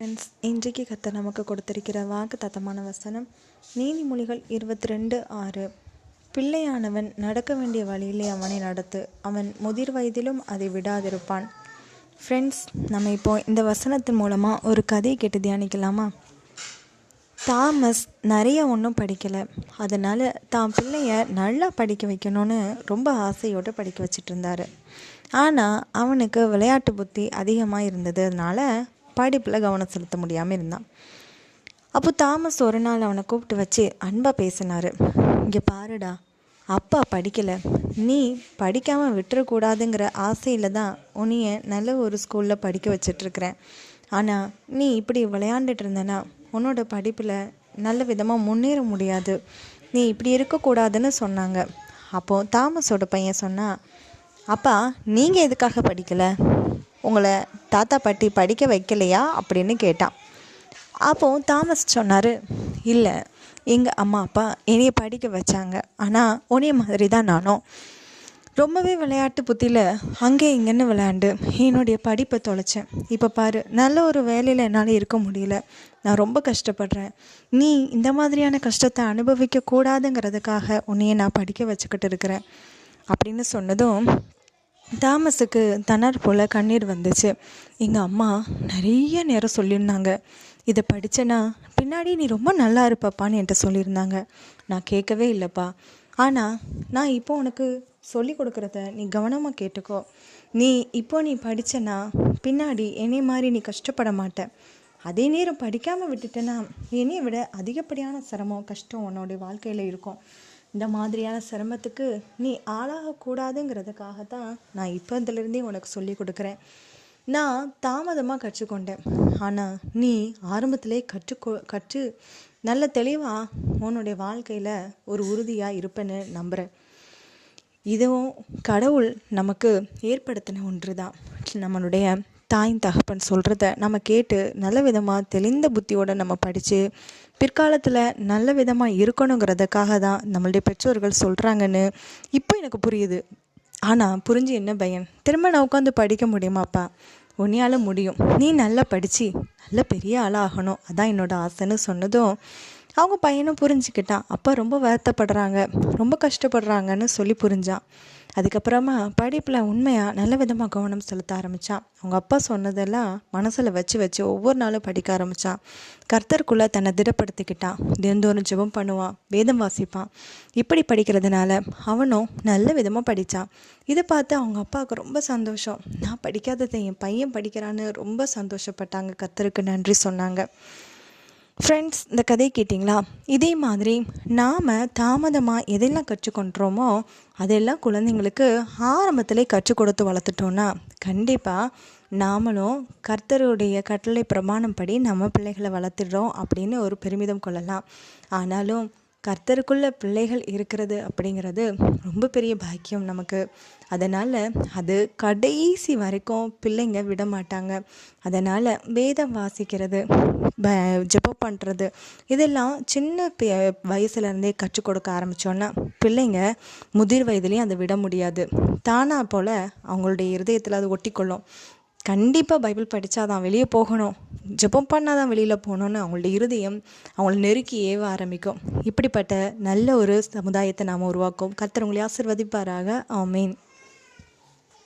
Friends இன்றைக்கு கத்த நமக்கு கொடுத்திருக்கிற வாக்கு தத்தமான வசனம் நீதிமொழிகள் இருபத்தி ரெண்டு ஆறு. பிள்ளையானவன் நடக்க வேண்டிய வழியிலே அவனை நடத்து அவன் முதிர் வயதிலும் அதை விடாதிருப்பான். ஃப்ரெண்ட்ஸ் நம்ம இப்போ இந்த வசனத்தின் மூலமாக ஒரு கதையை கேட்டு தியானிக்கலாமா? தாமஸ் நிறைய ஒன்றும் படிக்கலை. அதனால் தான் பிள்ளைய நல்லா படிக்க வைக்கணும்னு ரொம்ப ஆசையோடு படிக்க வச்சிட்டு இருந்தார். ஆனால் அவனுக்கு விளையாட்டு புத்தி அதிகமாக இருந்தது அதனால் படிப்பில் கவனம் செலுத்த முடியாமல் இருந்தான். அப்போ தாமஸ் ஒரு நாள் அவனை கூப்பிட்டு வச்சு அன்பாக பேசினார். இங்கே பாருடா அப்பா படிக்கலை. நீ படிக்காமல் விட்டுறக்கூடாதுங்கிற ஆசையில் தான் உன்னைய நல்ல ஒரு ஸ்கூலில் படிக்க வச்சிட்ருக்கிறேன். ஆனால் நீ இப்படி விளையாண்டுட்டு இருந்தனா உன்னோட படிப்பில் நல்ல விதமாக முன்னேற முடியாது. நீ இப்படி இருக்கக்கூடாதுன்னு சொன்னாங்க. அப்போது தாமஸோட பையன் சொன்னான் அப்பா நீங்கள் எதுக்காக படிக்கலை? உங்களை தாத்தா பாட்டி படிக்க வைக்கலையா அப்படின்னு கேட்டான். அப்போது தாமஸ் சொன்னார் இல்லை எங்கள் அம்மா அப்பா என்னையை படிக்க வச்சாங்க. ஆனால் உனைய மாதிரி தான் நானும். ரொம்பவே விளையாட்டு புத்தியில் அங்கே இங்கேன்னு விளையாண்டு என்னுடைய படிப்பை தொலைச்சேன். இப்போ பாரு நல்ல ஒரு வேலையில் என்னால் இருக்க முடியல. நான் ரொம்ப கஷ்டப்படுறேன். நீ இந்த மாதிரியான கஷ்டத்தை அனுபவிக்க கூடாதுங்கிறதுக்காக உன்னையை நான் படிக்க வச்சுக்கிட்டு இருக்கிறேன். அப்படின்னு சொன்னதும் தாமஸுக்கு தன்னார் போல் கண்ணீர் வந்துச்சு. எங்கள் அம்மா நிறைய நேரம் சொல்லியிருந்தாங்க. இதை படித்தேன்னா பின்னாடி நீ ரொம்ப நல்லா இருப்பப்பான்னு என்கிட்ட சொல்லியிருந்தாங்க. நான் கேட்கவே இல்லைப்பா. ஆனால் நான் இப்போ உனக்கு சொல்லி கொடுக்குறத நீ கவனமாக கேட்டுக்கோ. நீ இப்போ நீ படித்தனா பின்னாடி என்னை மாதிரி நீ கஷ்டப்பட மாட்ட. அதே நேரம் படிக்காமல் விட்டுட்டேன்னா என்னையை விட அதிகப்படியான சிரமம் கஷ்டம் உன்னோடைய வாழ்க்கையில் இருக்கும். இந்த மாதிரியான சிரமத்துக்கு நீ ஆளாகக்கூடாதுங்கிறதுக்காக தான் நான் இப்போ இதுலேருந்தே உனக்கு சொல்லி கொடுக்குறேன். நான் தாமதமாக கற்றுக்கொண்டேன். ஆனால் நீ ஆரம்பத்திலே கற்றுக்கொ கற்று நல்ல தெளிவாக உன்னுடைய வாழ்க்கையில் ஒரு உறுதியாக இருப்பேன்னு நம்புகிறேன் இதுவும் கடவுள் நமக்கு ஏற்படுத்தின ஒன்று தான் நம்மளுடைய தாயின் தகப்பன் சொல்கிறத நம்ம கேட்டு நல்ல விதமாக தெளிந்த புத்தியோடு நம்ம படித்து பிற்காலத்தில் நல்ல விதமாக இருக்கணுங்கிறதுக்காக தான் நம்மளுடைய பெற்றோர்கள் சொல்கிறாங்கன்னு இப்போ எனக்கு புரியுது. ஆனால் புரிஞ்சு என்ன பையன் திரும்ப நான் உட்காந்து படிக்க முடியுமாப்பா உன்னையால் முடியும். நீ நல்லா படித்து நல்ல பெரிய ஆளாகணும் அதான் என்னோட ஆசைன்னு சொன்னதும் அவங்க பையனும் புரிஞ்சுக்கிட்டான். அப்பா ரொம்ப வருத்தப்படுறாங்க. ரொம்ப கஷ்டப்படுறாங்கன்னு சொல்லி புரிஞ்சான். அதுக்கப்புறமா படிப்பில் உண்மையாக நல்ல விதமாக கவனம் செலுத்த ஆரம்பித்தான் அவங்க அப்பா சொன்னதெல்லாம் மனசில் வச்சு வச்சு ஒவ்வொரு நாளும் படிக்க ஆரம்பித்தான் கர்த்தருக்குள்ளே தன்னை திடப்படுத்திக்கிட்டான் தினந்தோறும் ஜெபம் பண்ணுவான் வேதம் வாசிப்பான் இப்படி படிக்கிறதுனால அவனும் நல்ல விதமாக படித்தான் இதை பார்த்து அவங்க அப்பாவுக்கு ரொம்ப சந்தோஷம். நான் படிக்காததை என் பையன் படிக்கிறான்னு ரொம்ப சந்தோஷப்பட்டாங்க. கர்த்தருக்கு நன்றி சொன்னாங்க. ஃப்ரெண்ட்ஸ் இந்த கதையை கேட்டிங்களா? இதே மாதிரி நாம் தாமதமாக எதெல்லாம் கற்றுக்கொண்டோமோ அதெல்லாம் குழந்தைங்களுக்கு ஆரம்பத்திலே கற்றுக் கொடுத்து வளர்த்துட்டோன்னா கண்டிப்பாக நாமளும் கர்த்தருடைய கட்டளை பிரமாணம் படி நம்ம பிள்ளைகளை வளர்த்துடுறோம் அப்படின்னு ஒரு பெருமிதம் கொள்ளலாம். ஆனாலும் கர்த்தருக்குள்ள பிள்ளைகள் இருக்கிறது அப்படிங்கிறது ரொம்ப பெரிய பாக்கியம் நமக்கு. அதனால் அது கடைசி வரைக்கும் பிள்ளைங்க விட மாட்டாங்க. அதனால் வேதம் வாசிக்கிறது ப ஜெபம் பண்ணுறது இதெல்லாம் சின்ன வயசுலேருந்தே கற்றுக் கொடுக்க ஆரம்பித்தோன்னா பிள்ளைங்க முதிர் வயதுலேயும் அதை விட முடியாது. தானாக போல் அவங்களுடைய இருதயத்தில் அது ஒட்டிக்கொள்ளும். கண்டிப்பாக பைபிள் படித்தா தான் வெளியே போகணும். ஜெபம் பண்ணால் தான் வெளியில் போகணுன்னு அவங்களோட இருதயம் அவங்கள நெருக்கி ஏவ ஆரம்பிக்கும். இப்படிப்பட்ட நல்ல ஒரு சமுதாயத்தை நாம் உருவாக்கும். கர்த்தர் உங்களை ஆசிர்வதிப்பாராக. ஆமீன்.